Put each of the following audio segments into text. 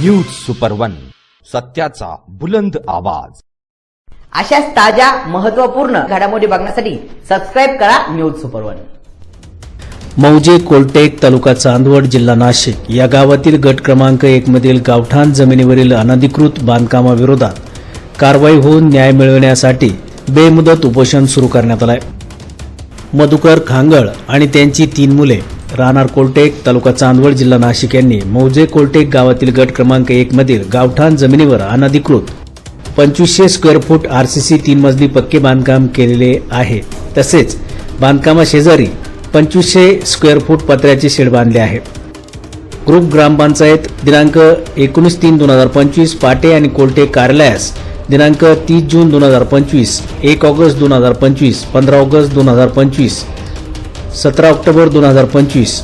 News super one सत्याचा बुलंद आवाज. अशाच ताज्या महत्त्वपूर्ण घडामोडी बघण्यासाठी सबस्क्राईब करा न्यूज सुपर वन. मौजे कोलटेक तालुका चांदवड जिल्हा नाशिक. या गावातील गट क्रमांक एक मधील गावठाण जमिनीवरील अनधिकृत बांधकामाविरोधात कारवाई होऊन न्याय मिळविण्यासाठी बेमुदत उपोषण सुरू करण्यात आलंय. मधुकर खांगळ आणि त्यांची तीन मुले राहणार कोलटेक तालुका चांदवड जिल्हा नाशिक यांनी मौजे कोलटेक गावातील गट क्रमांक एक मधील गावठाण जमिनीवर अनधिकृत पंचवीसशे स्क्वेअर फूट आरसीसी तीन मजली पक्के बांधकाम केलेले आहे. तसेच बांधकामाशेजारी पंचवीसशे स्क्वेअर फूट पत्र्याचे शेड बांधले आहे. ग्रुप ग्रामपंचायत दिनांक एकोणीस तीन दोन हजार पंचवीस पाटे आणि कोलटे कार्यालयास दिनांक तीस जून दोन हजार पंचवीस एक ऑगस्ट दोन हजार पंचवीस पंधरा ऑगस्ट दोन हजार पंचवीस सतरा ऑक्टोबर दोन हजार पंचवीस.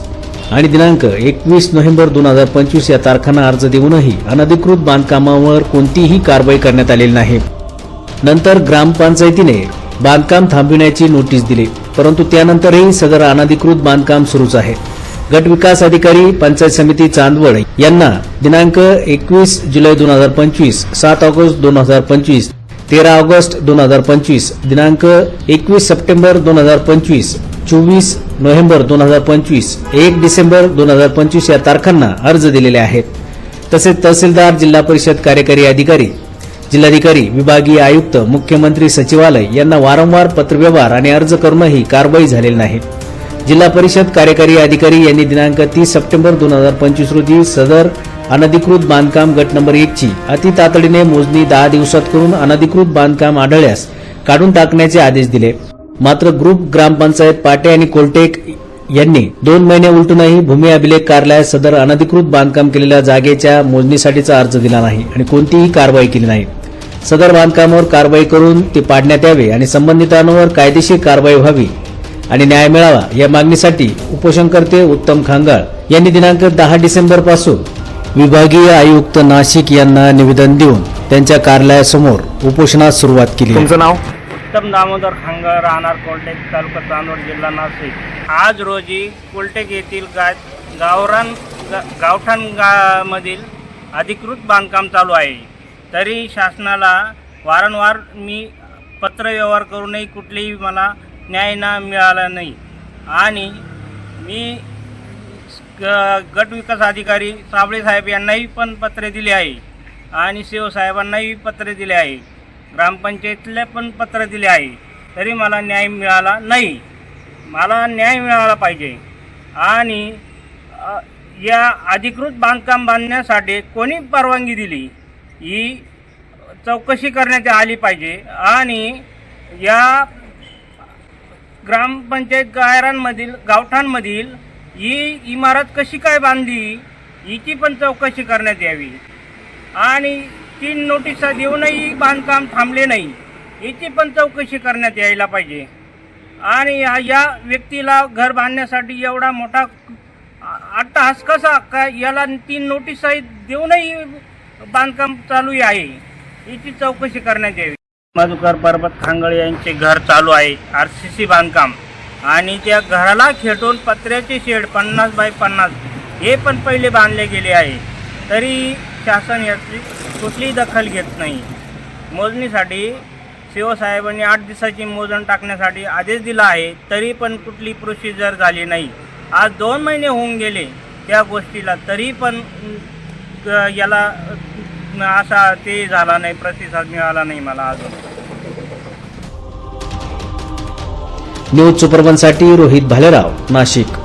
आणि दिनांक एकवीस नोव्हेंबर दोन हजार पंचवीस या तारखांना अर्ज देऊनही अनधिकृत बांधकामावर कोणतीही कारवाई करण्यात आलेली नाही. नंतर ग्रामपंचायतीने बांधकाम थांबविण्याची नोटीस दिली परंतु त्यानंतरही सदर अनधिकृत बांधकाम सुरूच आहे. गट विकास अधिकारी पंचायत समिती चांदवड यांना दिनांक एकवीस जुलै दोन हजार पंचवीस सात ऑगस्ट दोन हजार पंचवीस तेरा ऑगस्ट दोन हजार पंचवीस दिनांक एकवीस सप्टेंबर दोन हजार पंचवीस चोवीस नोव्हेंबर दोन हजार पंचवीस एक डिसेंबर दोन हजार पंचवीस या तारखांना अर्ज दिलेले आहेत. तसेच तहसीलदार जिल्हा परिषद कार्यकारी अधिकारी जिल्हाधिकारी विभागीय आयुक्त मुख्यमंत्री सचिवालय यांना वारंवार पत्रव्यवहार आणि अर्ज करूनही कारवाई झालेली नाही. जिल्हा परिषद कार्यकारी अधिकारी यांनी दिनांक तीस सप्टेंबर दोन हजार पंचवीस रोजी सदर अनधिकृत बांधकाम गट नंबर एकची अति तातडीने मोजणी दहा दिवसात करून अनधिकृत बांधकाम आढळल्यास काढून टाकण्याचे आदेश दिले. मात्र ग्रुप ग्रामपंचायत पाटे आणि कोलटेक यांनी दोन महिने उलटूनही भूमी अभिलेख कार्यालयात सदर अनधिकृत बांधकाम केलेल्या जागेच्या मोजणीसाठीचा अर्ज दिला नाही आणि कोणतीही कारवाई केली नाही. सदर बांधकामावर कारवाई करून ते पाडण्यात यावे आणि संबंधितांवर कायदेशीर कारवाई व्हावी आणि न्याय मिळावा या मागणीसाठी उपोषणकर्ते उत्तम खांगाळ यांनी दिनांक दहा डिसेंबरपासून विभागीय आयुक्त नाशिक यांना निवेदन देऊन त्यांच्या कार्यालयासमोर उपोषणास सुरुवात केली तुमचं नाव? उत्तम दामोदर खांग राहणार कोलटेक तालुका चांदवड जिल्हा नाशिक. आज रोजी कोलटेक येथील गा गावरान गा गावठाण गामधील अधिकृत बांधकाम चालू आहे. तरी शासनाला वारंवार मी पत्रव्यवहार करूनही कुठलेही मला न्याय ना मिळाला नाही. आणि मी ग- गट विकास अधिकारी साबळे साहेब यांनाही पण पत्रे दिले आहे. आणि शिवसाहेबांनाही पत्रे दिले आहे. ग्रामपंचायतीला पण पत्र दिले आहे. तरी मला न्याय मिळाला नाही. मला न्याय मिळाला पाहिजे. आणि या अधिकृत बांधकाम बांधण्यासाठी कोणी परवानगी दिली ही चौकशी करण्यात आली पाहिजे. आणि या ग्रामपंचायत गायरांमधील गावठांमधील ही इमारत कशी काय बांधली हिची पण चौकशी करण्यात यावी. आणि तीन नोटिसा देऊनही बांधकाम थांबले नाही. याची पण चौकशी करण्यात यायला पाहिजे. आणि या- या व्यक्तीला घर बांधण्यासाठी एवढा मोठा अट्टहास कसा? का याला तीन नोटिसा देऊनही बांधकाम चालू आहे? याची चौकशी करण्यात यावी. मधुकर पर्वत खांगळे यांचे घर चालू आहे. आर सी सी बांधकाम. आणि त्या घराला खेटून पत्र्याचे शेड पन्नास बाय पन्नास हे पण पहिले बांधले गेले आहे. तरी शासन याची कुठलीही दखल घेत नाही. मोजणीसाठी शिवसाहेबांनी आठ दिवसाची मोजण टाकण्यासाठी आदेश दिला आहे तरी पण कुठली प्रोसिजर झाली नाही. आज दोन महिने होऊन गेले त्या गोष्टीला तरी पण याला असा ते झाला नाही प्रतिसाद मिळाला नाही मला अजून. न्यूज सुपरवनसाठी रोहित भालेराव नाशिक.